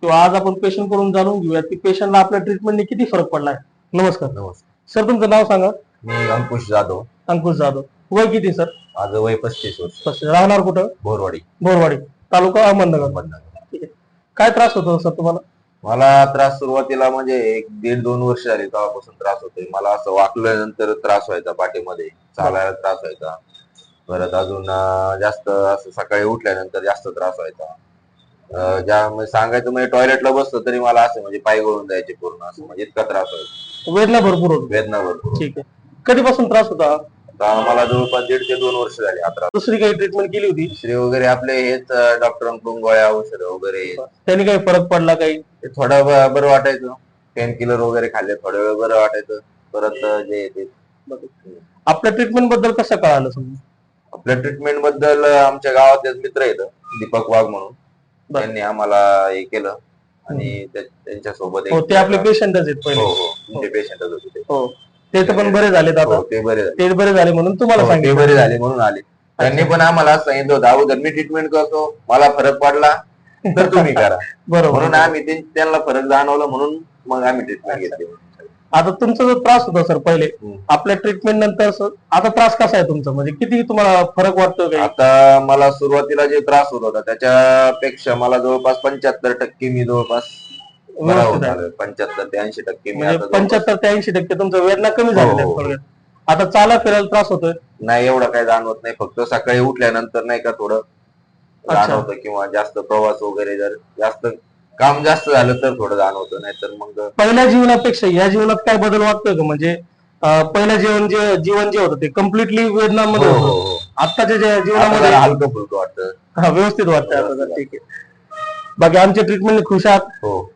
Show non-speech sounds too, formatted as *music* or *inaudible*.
किंवा आज आपण पेशंटकडून जाणून घेऊया की पेशंटला आपल्या ट्रीटमेंटने किती फरक पडलाय. नमस्कार. नमस्कार. सर तुमचं नाव सांगा. मी अंकुश जाधव. अंकुश जाधव. वय किती सर? माझं वय पस्तीस वर्ष. राहणार कुठं? बोरवाडी बोरवाडी तालुका अहमदनगर. अहमदनगर. काय त्रास होतो सर तुम्हाला? मला त्रास सुरुवातीला म्हणजे एक दीड दोन वर्ष झाली तेव्हापासून त्रास होतोय. मला असं वाकल्यानंतर त्रास व्हायचा पाठीमध्ये. चालायला त्रास व्हायचा. परत अजून अं, जास्त असं सकाळी उठल्यानंतर जास्त त्रास व्हायचा. ज्या सांगायचं म्हणजे टॉयलेटला बसलं तरी मला असं म्हणजे पाय गळून जायचे पूर्ण असं म्हणजे इतका त्रास व्हायचा वेदना भरपूर होतो. वेदना भरपूर ठीक आहे. कधीपासून त्रास होता? आता मला जवळपास दीड ते दोन वर्ष झाली त्रास दुसरी काही ट्रीटमेंट केली होती? दुसरे वगैरे आपले हेच डॉक्टरांकडून गोळ्या औषधं वगैरे. त्यांनी काही फरक पडला काही? थोडं बरं वाटायचं. पेन किलर वगैरे खाल्ले थोड्या वेळ बरं वाटायचं. परत जे ते. आपल्या ट्रीटमेंटबद्दल कसं कळालं समजा? आपल्या ट्रीटमेंटबद्दल आमच्या गावातलेच मित्र आहेत दीपक वाघ म्हणून. बरं. त्यांनी आम्हाला हे केलं आणि त्यांच्यासोबत हो ते आपले पेशंटच आहेत हो पहिले हो. तुमचे पेशंटच होते ते. हो. ते तर पण बरे झालेत आता. हो, ते बरे झाले. ते बरे झाले म्हणून तुम्हाला हो, ते सांगितलं. बरे झाले म्हणून आले. त्यांनी पण आम्हाला सांगितलं होतं अगोदर मी ट्रीटमेंट करतो मला फरक पडला तर तुम्ही करा. *laughs* बरोबर. म्हणून आम्ही ते- त्यांना फरक जाणवलं म्हणून मग आम्ही ट्रीटमेंट घेतली. आता तुमचा जो त्रास होता सर पहिले. आपल्या ट्रीटमेंट नंतर सर आता त्रास कसा आहे तुमचा म्हणजे किती तुम्हाला फरक वाटतो आता मला सुरुवातीला जे त्रास होत होता त्याच्यापेक्षा मला जवळपास पंच्याहत्तर टक्के मी जवळपास पंच्याहत्तर ते ऐंशी टक्के मी म्हणजे आता पंच्याहत्तर ते ऐंशी टक्के तुमचा वेदना कमी झालेला आहे हो, हो. थोडक्यात. आता चाला फिरायला त्रास होतोय नाही एवढं काही जाणवत नाही फक्त सकाळी उठल्यानंतर नाही का थोडं अच्छा. जाणवतं किंवा जास्त प्रवास वगैरे जर जास्त काम जास्त झालं तर थोडं जाणवतं नाही तर मग पहिल्या जीवनापेक्षा या जीवनात काय बदल वाटतोय का? म्हणजे अं, पहिलं जीवन जे जीवन जे होतं ते कम्प्लिटली वेदनामध्ये हो, होतं. हो, हो. आत्ताच्या आता जीवनामध्ये हलकं फुलकं वाटतं. हा व्यवस्थित आता तर ठीक आहे. बाकी आमच्या ट्रीटमेंट खुश आहात? हो.